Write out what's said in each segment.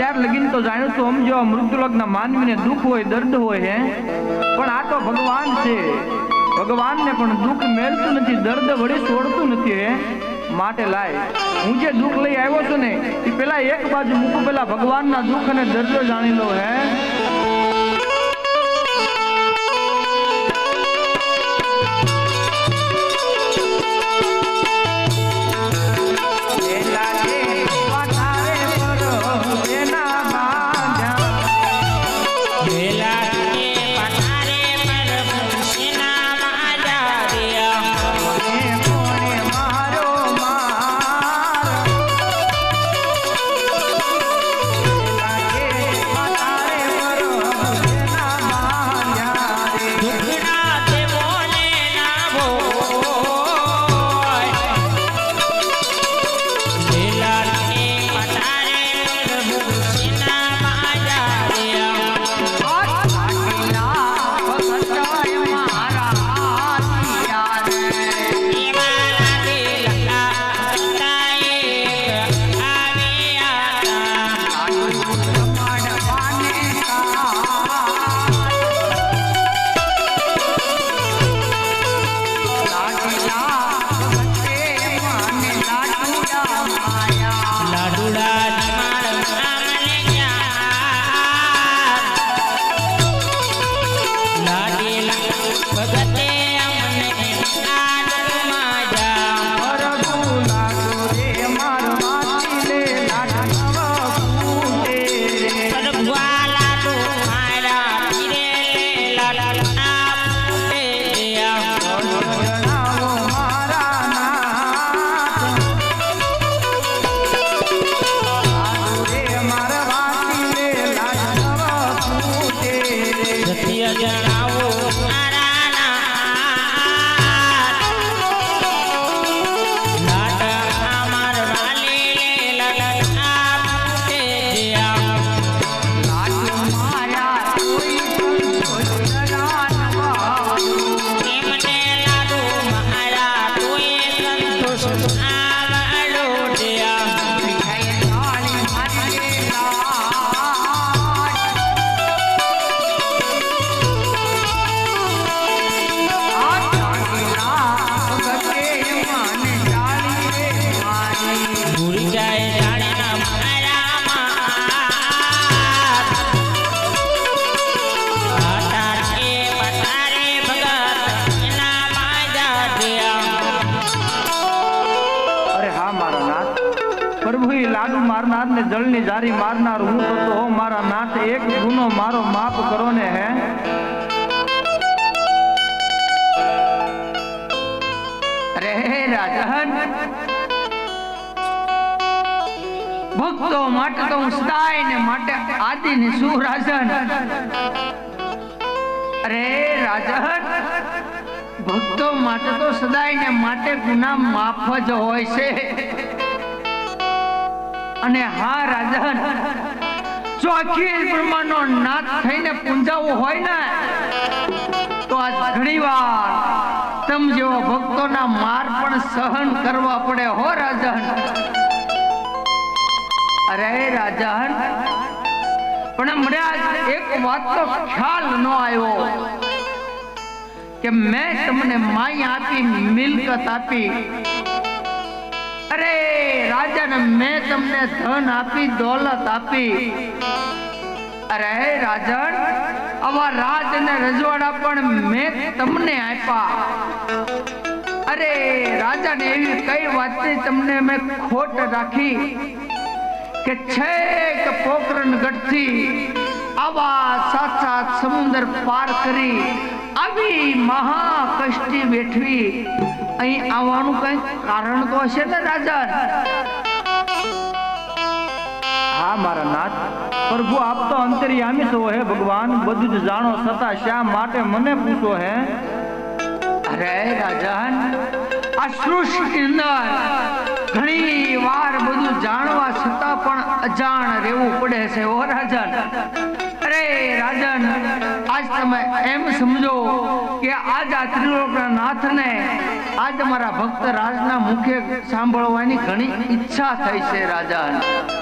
અત્યાર લગીન તો જાણ્યું તો સમજો મૃત્યુલોકના માનવીને દુઃખ હોય, દર્દ હોય હે. પણ આ તો ભગવાન છે. ભગવાનને પણ દુઃખ મેળતું નથી, દર્દ વળી છોડતું નથી હે. માટે લાય. હું જે દુઃખ લઈ આવ્યો છું ને એ પેલા એક બાજુ મૂકું, પેલા ભગવાનના દુઃખ અને દર્દ જાણી લો હે. લાડુ મારનાર ને જળની જારી મારનાર હું તો મારા નાથ, એક ગુનો મારો માફ કરો ને ભક્તો માટે તો હું ને માટે આદિ ને શું રાજન અરે રાજન, ભક્તો માટે તો સદાય ને માટે ગુના માફ જ હોય છે. અને હા રાજન, જો અખિલ બ્રહ્માંડનો નાથ થઈને પૂંજાવું હોય ને, તો આ ઘણી વાર તમ જેવો ભક્તોના માર પણ સહન કરવા પડે હો રાજન. અરે રાજન, પણ મને એક વાતનો ખ્યાલ ન આવ્યો કે મેં તમને માઈ આપી, મિલકત આપી. અરે રાજાને, મેં તમને ધન આપી, દોલત આપી. અરે રાજન, આવા રાજ અને રજવાડા પણ મેં તમને આપ્યા. અરે રાજાને, એવી કઈ વાતની તમને મેં ખોટ રાખી? કે છેક પોખરણ ગઢથી આવા સાત સાત સમુદ્ર પાર કરી આવી મહા કષ્ટી બેઠવી અહીં આવવાનું કઈ કારણ તો હશે ને રાજા? હા મારા નાથ. પ્રભુ આપ તો અંતર્યામી છો હે ભગવાન. બધું જ જાણો છતાં શા માટે મને પૂછો હે? અરે રાજા આ સૃષ્ટિ અંદર ઘણી વાર બધું જાણવા છતાં પણ અજાણ રહેવું પડે છે ઓ રાજન. અરે રાજન, આજ તમે એમ સમજો કે આજ આ ત્રિલોકના નાથને, આજ મારા ભક્ત રાજના મુખે સાંભળવાની ઘણી ઈચ્છા થઈ છે, રાજન.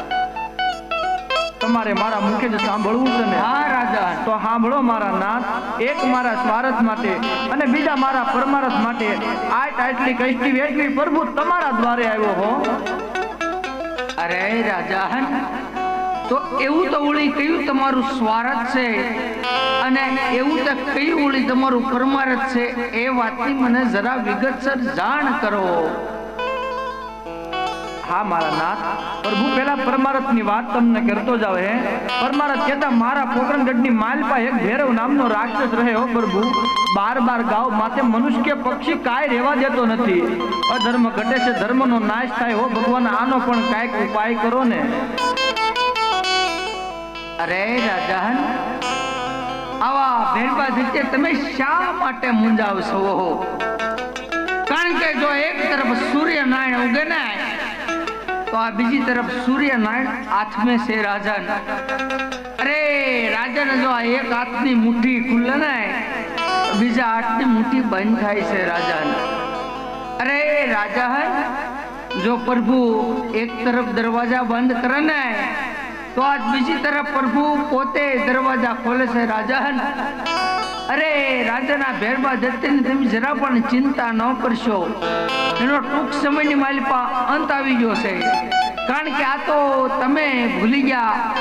તમારે મારા મુખે જ સાંભળવું છે ને? હા રાજા. તો સાંભળો મારા નાથ એક મારા સ્વાર્થ માટે અને બીજા મારા પરમારથ માટે આટ આટલી કષ્ટી વેઠવી પ્રભુ તમારા દ્વારે આવ્યો હો. અરે રાજા તો એવું તો ઓળી કયું તમારું સ્વાર્થ છે? અને એવું તો કયું ઓળી તમારું પરમારથ છે? એ વાતની મને જરા વિગતસર જાણ કરો. હા મારા નાથ. પ્રભુ પેલા પરમારથની વાત તમને કરતો જ આવે પરમારથ કહેતા મારા પોકરણગઢની માલપા એક ભેરવ નામનો રાક્ષસ રહ્યો હો પ્રભુ બાર બાર ગાવ માથે મનુષ્ય પક્ષી કાંઈ રહેવા દેતો નથી. અધર્મ ઘટે છે ધર્મનો નાશ થાય હો ભગવાન આનો પણ કાંઈક ઉપાય કરો ને અરે રાજાન આવા ભેરબા રીતે તમે શા માટે મૂંઝાવશો કારણ કે જો એક તરફ સૂર્યનારાયણ ઉગે ને તો આ બીજી તરફ સૂર્યનારાયણ હાથમે છે રાજા અરે, રાજન જો આ એક હાથની મુઠ્ઠી ખુલ્લે ને બીજા હાથની મુઠ્ઠી બંધ થાય છે રાજન. અરે રાજન જો પ્રભુ એક તરફ દરવાજા બંધ કરે ને, તો આજ બીજી તરફ પ્રભુ પોતે દરવાજા ખોલે છે રાજન અરે, રાજાના ભેરબા દત્તની તમે જરા પણ ચિંતા ન કરશો. એનો ટૂંક સમયની માલિપા અંત આવી ગયો છે. કારણ કે આ તો તમે ભૂલી ગયા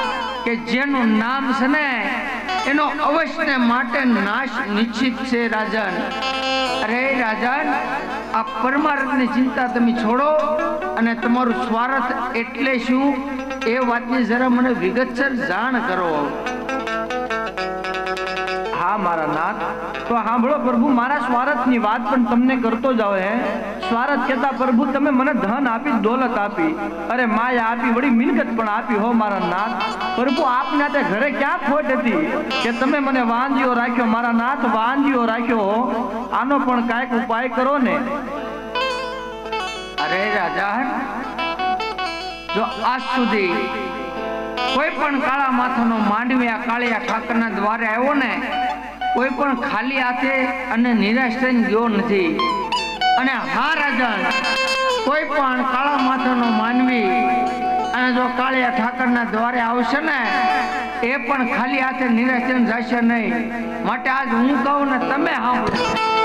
કે જેનું નામ છે ને, એનો અવશ્ય માટે નાશ નિશ્ચિત છે રાજન. અરે, રાજન, આ પરમાર્થની ચિંતા તમે છોડો અને તમારું સ્વાર્થ એટલે શું? એ વાતની જરા મને વિગતસર જાણ કરો. હા મારા નાથ? તો સાંભળો પ્રભુ, મારા સ્વાર્થની વાત પણ તમને કરતો જાવ હે. સ્વાર્થ કહેતા પ્રભુ, તમે મને ધન આપી, દોલત આપી. અરે માયા આપી, વળી મિલકત પણ આપી હો મારા નાથ. પ્રભુ, આપને તે ઘરે ક્યાં ખોટ હતી કે તમે મને વાંજીઓ રાખ્યો? મારા નાથ વાંજીઓ રાખ્યો હો. આનો પણ કાંઈક ઉપાય કરો ને. અરે રાજા, જો આજ સુધી કોઈ પણ કાળા માથાનો માંડવી આ કાળિયા ઠાકરના દ્વારે આવ્યો ને કોઈ પણ ખાલી હાથે અને નિરાશ થઈને ગયો નથી. અને હા રાજન કોઈ પણ કાળા માથાનો માનવી અને જો કાળિયા ઠાકરના દ્વારે આવશે ને, એ પણ ખાલી હાથે નિરાશ થઈને જશે નહીં. માટે આજ હું કહું ને તમે સાંભળો.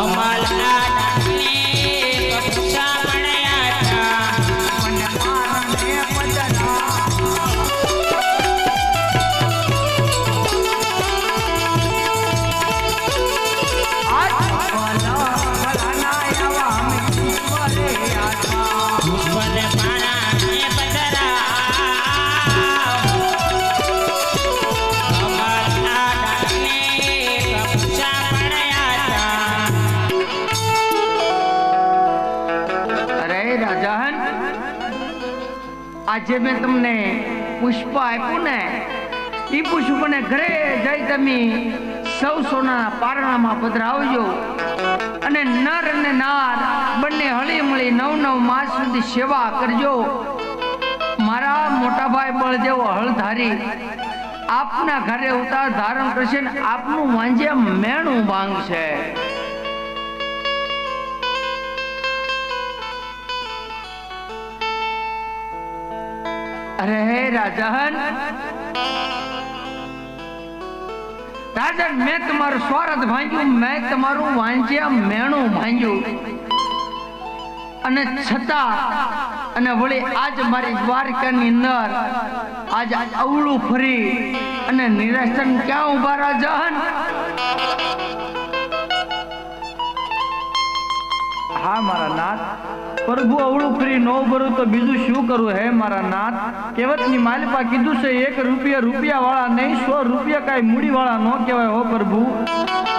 અમારા રાજાહન, આજે મેં તમને પુષ્પ આપ્યું ને એ પુષ્પને ઘરે જઈ તમે સૌ સોનાના પારણામાં પધરાવજો. અને નર અને નાર બંને હળી મળી નવ નવ માસ સુધી સેવા કરજો. મારા મોટા ભાઈ બળદેવ હળધારી આપના ઘરે ઉતાર ધારણ કરશે આપનું વાંજે મેણું ભાંગશે અરે હે રાજન. રાજન, મેં તમારું સ્વાર્થ ભાંગ્યું, મેં તમારું વાંચ્યા મેણું ભાંગ્યું. અને છતાં અને વળી આજ મારી દ્વારકાની અંદર આજ અવળું ફરી અને નિરાશન ક્યાં ઊભા રાજન? હા, મારા નાથ. પ્રભુ અવળું ફ્રી નો ભરું તો બીજું શું કરું? હે મારા નાથ કહેવતની માલિપા કીધું છે એક રૂપિયા રૂપિયા વાળા નહીં સો રૂપિયા કાંઈ મૂડી વાળા નો કહેવાય હો પ્રભુ.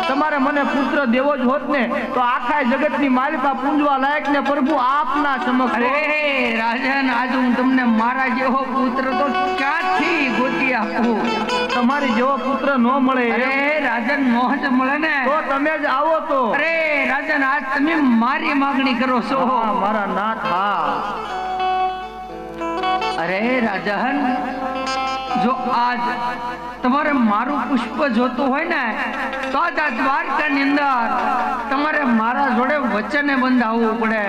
તમારે મને પુત્ર દેવો જ હોત ને તો આખા જગતની માલિપા પૂંજવા લાયક ને પ્રભુ આપના સમક્ષ અરે રાજન આજ હું તમને મારા જેવો પુત્ર તો ક્યાંથી ગોતી આપું? તમારી જેવો પુત્ર નો મળે. અરે રાજન મોહજ મળે ને. તો તમે જ આવો તો. અરે રાજન આજ તમે મારી માગણી કરો છો. હા, હા અરે રાજન જો આજ તમારે મારું પુષ્પ જોતું હોય ને, તો જ આ દ્વારકાની અંદર તમારે મારા જોડે વચને બંધાવવું પડે।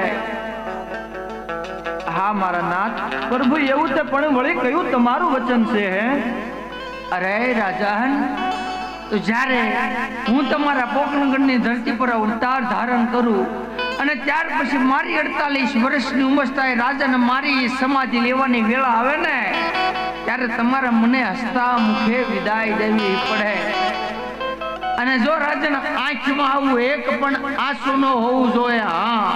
હા, મારા નાથ, પ્રભુ એવું તે પણ વળી કયું તમારું વચન છે, હે? અરે રાજાહન, તો જ્યારે હું તમારા પોકરણગઢની ધરતી પર અવતાર ધારણ કરું અને ત્યાર પછી મારી અડતાલીસ વર્ષની ઉંમર થાય રાજાને મારી સમાધિ લેવાની વેળા આવે ને, ત્યારે તમારે મને હસતા મુખે વિદાય દેવી પડે. અને જો રાજાના આંખમાં આવું એક પણ આંસુ ન હોવું જોઈએ, હા.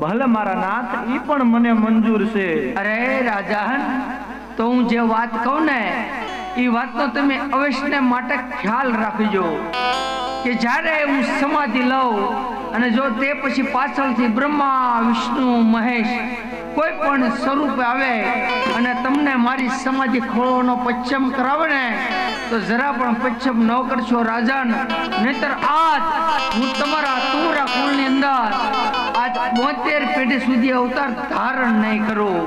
ભલે મારા નાથ ઈ પણ મને મંજૂર છે. અરે રાજા તો હું જે વાત કહું ને એ વાતનો તમે અવશ્ય માટે ખ્યાલ રાખજો કે જ્યારે હું સમાધિ લઉં અને જો તે પછી પાછળથી બ્રહ્મા, વિષ્ણુ, મહેશ કોઈ પણ સ્વરૂપે આવે અને તમને મારી સમાધિ ખોળવાનો પચ્છમ કરાવે ને, તો જરા પણ પચ્છમ ન કરશો રાજન. નહીતર આજ હું તમારા તુમરા કુળની અંદર આજ બોતેર પેઢી સુધી અવતાર ધારણ નહીં કરું.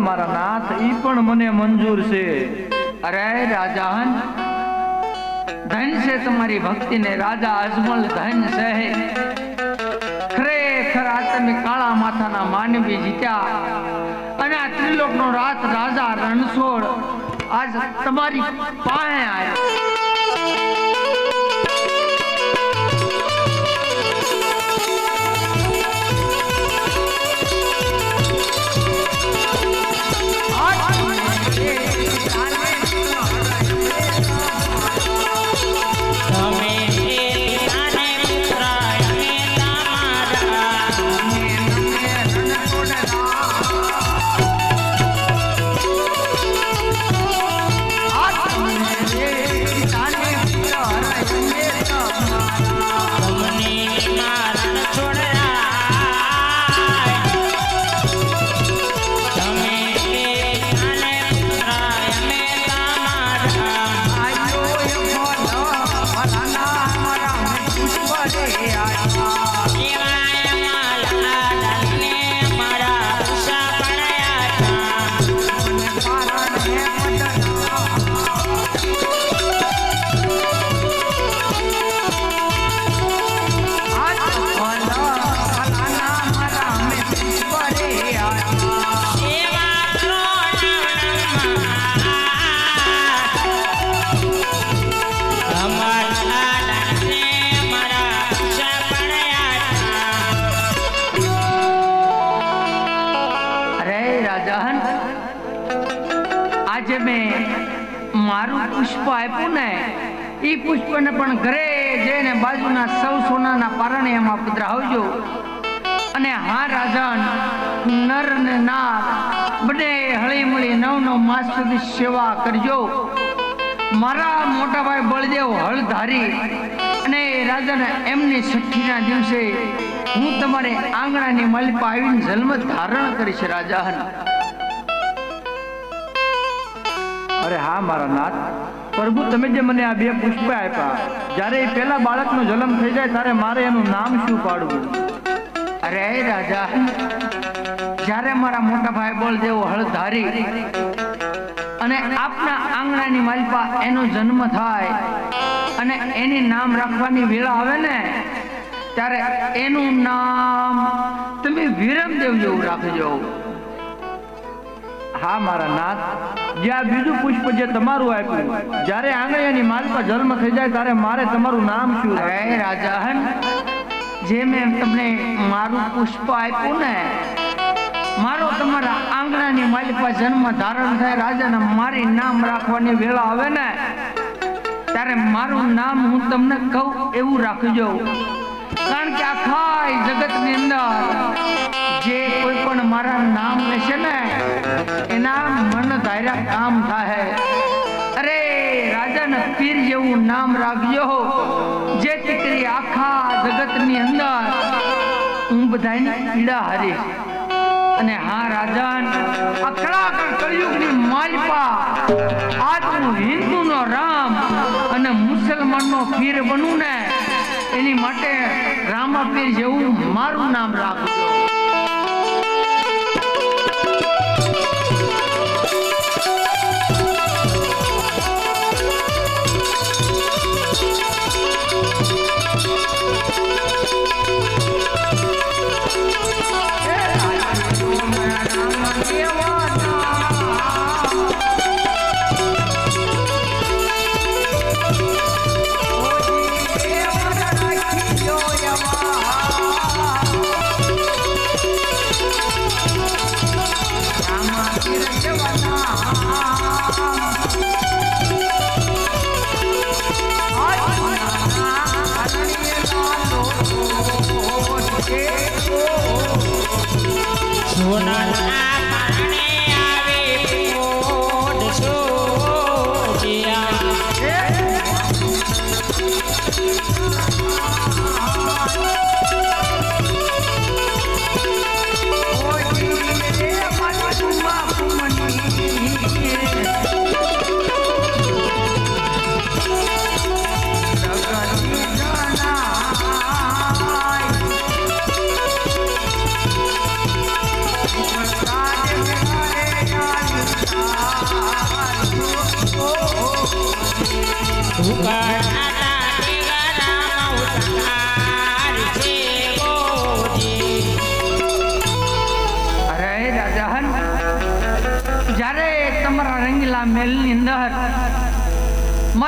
મારા નાથ, ઈ પણ મને મંજૂર છે. અરે રાજાહન, ધન છે તમારી ભક્તિને, રાજા અજમલ ધન છે. ખરેખર આ તમે કાળા માથાના માનવી જીત્યા. અને આ ત્રિલોકનો રાત રાજા રણછોડ આજ તમારી પાસે આવ્યો. આજે મેં મારું પુષ્પ આપ્યું ને એ પુષ્પને પણ ઘરે જઈને બાજુના સૌ સોનાના પારણે એમાં પધરાવજો. અને હા રાજન, નર ને નાર બંને હળીમળી નવ નવ માસ સુધી સેવા કરજો. મારા મોટા ભાઈ બળદેવ હળધારી અને રાજાને એમની છઠ્ઠીના દિવસે હું તમારે આંગણાની માલિપા આવીને જન્મ ધારણ કરીશ રાજાહન અરે હા, મારા નાથ. પ્રભુ, તમે જે મને આ બે પુષ્પ આપ્યા, જ્યારે એ પેલા બાળકનો જન્મ થઈ જાય, ત્યારે મારે એનું નામ શું પાડવું? અરે રાજા, જ્યારે મારા મોટા ભાઈ બોલ જેવો હળધારી અને આપના આંગણાની માલપા એનો જન્મ થાય, અને એની નામ રાખવાની વેળા આવે ને, ત્યારે એનું નામ તમે વિરમદેવ જેવું રાખજો. હા, મારા નાથ. જે આ બીજું પુષ્પ જે તમારું આપ્યું, જ્યારે આંગળીયાની માલિકા જન્મ થઈ જાય, ત્યારે મારે તમારું નામ શું અરે રાજાહન જે મેં તમને મારું પુષ્પ આપ્યું ને, મારો તમારા આંગણાની માલિકા જન્મ ધારણ થાય, રાજાને મારી નામ રાખવાની વેળા આવે ને, ત્યારે મારું નામ હું તમને કહું, એવું રાખજો કારણ કે આખા જગતની અંદર પણ મારા નામ લેશે ને, એના મન ધાર્યા કામ થાય અરે, રાજાને પીર જેવું નામ રાખજો જે દીકરી આખા જગતની અંદર હું બધાની પીડા હરીશ અને હા, રાજન, આ કળાકર કળિયુગની રામ અને મુસલમાનનો પીર બનું ને, એની માટે રામાપીર જેવું મારું નામ રાખજો.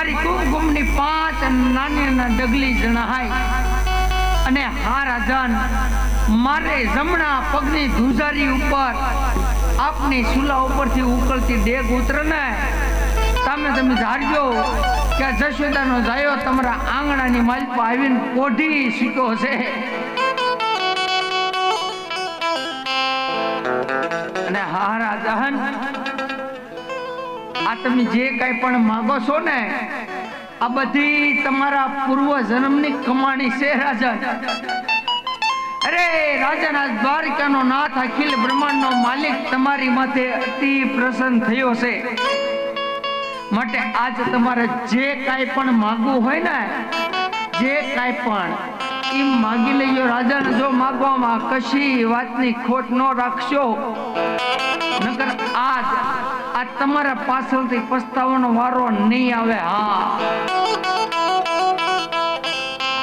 મારી કુમકુમની પાંચ નાની ડગલી જણાય અને હા રાજન, મારે જમણા પગની ધુજારી ઉપર આપની સુલા ઉપરથી ઉકળતી ડેગ ઉતરને, તમે તમે ધારજો કે જશોદાનો જાયો તમારા આંગણાની માલપા આવીને કોઢી શીખ્યો છે અને હા રાજાહન આ તમે જે કઈ પણ માંગો છો ને, આ બધી તમારા પૂર્વ જન્મની કમાણી છે, રાજા. અરે ના આ દ્વારકાનો નાથ અખિલ બ્રહ્માંડનો માલિક તમારી માથે અતિ પ્રસન્ન થયો છે. માટે આજ તમારે જે કાંઈ પણ માંગવું હોય ને, જે કાંઈ પણ, એમ માગી લઈયો રાજન. જો માગવામાં કશી વાતની ખોટ ન રાખશો, નકર આજ આ તમારા પાછળથી પસ્તાવાનો વારો નહીં આવે હા.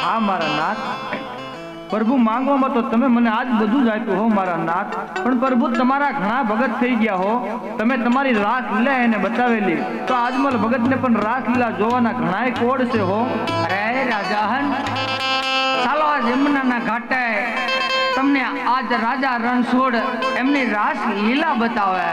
હા મારા નાથ. પ્રભુ માંગવામાં તો તમે મને આજ બધું જ આપ્યું હો મારા નાથ. પણ પ્રભુ તમારા ઘણા ભગત થઈ ગયા હો. તમે તમારી રાસ લીલા એને બતાવેલી. તો આજમલ ભગતને પણ રાસ લીલા જોવાના ઘણાય કોડ છે હો. અરે રાજાહન ચાલો આજ યમુનાના ઘાટે તમને આજ રાજા રણછોડ એમની રાસ લીલા બતાવે.